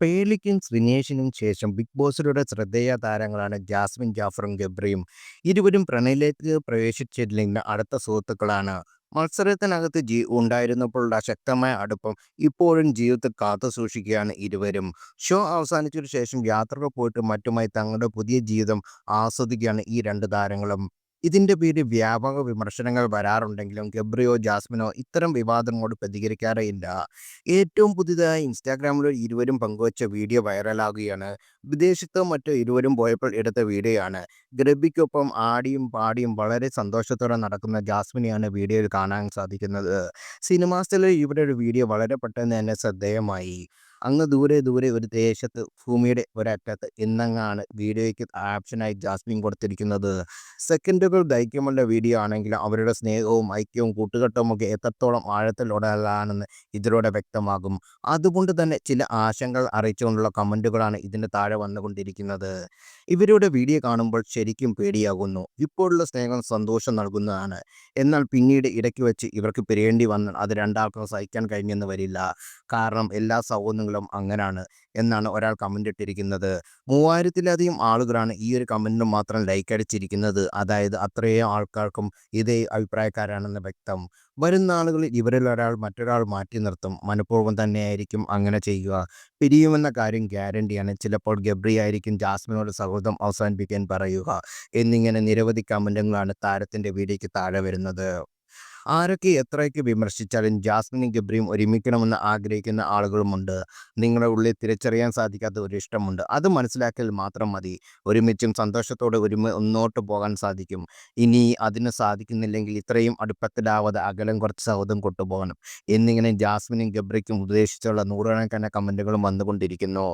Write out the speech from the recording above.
പേളിക്കും ശ്രീനേഷിനും ശേഷം ബിഗ് ബോസിലൂടെ ശ്രദ്ധേയ താരങ്ങളാണ് ജാസ്മിൻ ജാഫറും ഗബ്രിയും. ഇരുവരും പ്രണയിലേക്ക് പ്രവേശിച്ചില്ലെങ്കിൽ അടുത്ത സുഹൃത്തുക്കളാണ്. മത്സരത്തിനകത്ത് ജീ ഉണ്ടായിരുന്നപ്പോഴുള്ള ശക്തമായ അടുപ്പം ഇപ്പോഴും ജീവിതത്തിൽ കാത്തുസൂക്ഷിക്കുകയാണ് ഇരുവരും. ഷോ അവസാനിച്ചതിനു ശേഷം യാത്രകൾ പോയിട്ട് മറ്റുമായി തങ്ങളുടെ പുതിയ ജീവിതം ആസ്വദിക്കുകയാണ് ഈ രണ്ട് താരങ്ങളും. ഇതിന്റെ പേരിൽ വ്യാപക വിമർശനങ്ങൾ വരാറുണ്ടെങ്കിലും ഗബ്രിയോ ജാസ്മിനോ ഇത്തരം വിവാദങ്ങളോട് പ്രതികരിക്കാറേയില്ല. ഏറ്റവും പുതിയതായി ഇൻസ്റ്റാഗ്രാമിൽ ഇരുവരും പങ്കുവച്ച വീഡിയോ വൈറലാകുകയാണ്. വിദേശത്തോ മറ്റോ ഇരുവരും പോയപ്പോൾ എടുത്ത വീഡിയോയാണ്. ഗ്രബിക്കൊപ്പം ആടിയും പാടിയും വളരെ സന്തോഷത്തോടെ നടക്കുന്ന ജാസ്മിനെയാണ് വീഡിയോയിൽ കാണാൻ സാധിക്കുന്നത്. സിനിമാ ഇവിടെ ഇവരുടെ വീഡിയോ വളരെ പെട്ടെന്ന് തന്നെ ശ്രദ്ധേയമായി. അങ്ങ് ദൂരെ ദൂരെ ഒരു ദേശത്ത് ഭൂമിയുടെ ഒരറ്റത്ത് ഇന്നങ്ങാണ് വീഡിയോയ്ക്ക് ആപ്ഷനായി ജാസ്മിൻ കൊടുത്തിരിക്കുന്നത്. സെക്കൻഡുകൾ ദൈക്യമുള്ള വീഡിയോ ആണെങ്കിൽ അവരുടെ സ്നേഹവും ഐക്യവും കൂട്ടുകെട്ടുമൊക്കെ എത്രത്തോളം ആഴത്തിലുടലാണെന്ന് ഇതിലൂടെ വ്യക്തമാകും. അതുകൊണ്ട് തന്നെ ചില ആശങ്കകൾ അറിയിച്ചുകൊണ്ടുള്ള കമന്റുകളാണ് ഇതിന് താഴെ വന്നുകൊണ്ടിരിക്കുന്നത്. ഇവരുടെ വീഡിയോ കാണുമ്പോൾ ശരിക്കും പേടിയാകുന്നു. ഇപ്പോഴുള്ള സ്നേഹം സന്തോഷം നൽകുന്നതാണ്. എന്നാൽ പിന്നീട് ഇടയ്ക്ക് വെച്ച് ഇവർക്ക് പിരിയേണ്ടി വന്നാൽ അത് രണ്ടാൾക്കും സഹിക്കാൻ കഴിഞ്ഞെന്ന് വരില്ല. കാരണം എല്ലാ സൗഹൃദങ്ങളും അങ്ങനാണ് എന്നാണ് ഒരാൾ കമന്റ് ഇട്ടിരിക്കുന്നത്. മൂവായിരത്തിലധികം ആളുകളാണ് ഈ ഒരു കമന്റിന് മാത്രം ലൈക്ക് അടിച്ചിരിക്കുന്നത് അതായത് അത്രയും ആൾക്കാർക്കും ഇതേ അഭിപ്രായക്കാരാണെന്ന് വ്യക്തം. വരും നാളുകളിൽ ഒരാൾ മറ്റൊരാൾ മാറ്റി നിർത്തും. മനഃപൂർവം തന്നെയായിരിക്കും അങ്ങനെ ചെയ്യുക. പിരിയുമെന്ന കാര്യം ഗ്യാരണ്ടിയാണ്. ചിലപ്പോൾ ഗബ്രി ആയിരിക്കും ജാസ്മിനോട് സൗഹൃദം അവസാനിപ്പിക്കാൻ പറയുക. എന്നിങ്ങനെ നിരവധി കമന്റുകളാണ് താരത്തിന്റെ വീഡിയോയ്ക്ക് താഴെ വരുന്നത്. ആരൊക്കെ എത്രയൊക്കെ വിമർശിച്ചാലും ജാസ്മിനും ഗബ്രിയും ഒരുമിക്കണമെന്ന് ആഗ്രഹിക്കുന്ന ആളുകളുമുണ്ട്. നിങ്ങളുടെ ഉള്ളിൽ തിരിച്ചറിയാൻ സാധിക്കാത്ത ഒരു ഇഷ്ടമുണ്ട്. അത് മനസ്സിലാക്കിയാൽ മാത്രം മതി. ഒരുമിച്ചും സന്തോഷത്തോടെ ഒരു മുന്നോട്ട് പോകാൻ സാധിക്കും. ഇനി അതിന് സാധിക്കുന്നില്ലെങ്കിൽ ഇത്രയും അടുപ്പത്തിലാവാതെ അകലം കുറച്ച് സൗഹൃദം കൊണ്ടുപോകണം. എന്നിങ്ങനെ ജാസ്മിനും ഗബ്രിക്കും ഉദ്ദേശിച്ചുള്ള നൂറുകണക്കിന് കമന്റുകളും വന്നുകൊണ്ടിരിക്കുന്നു.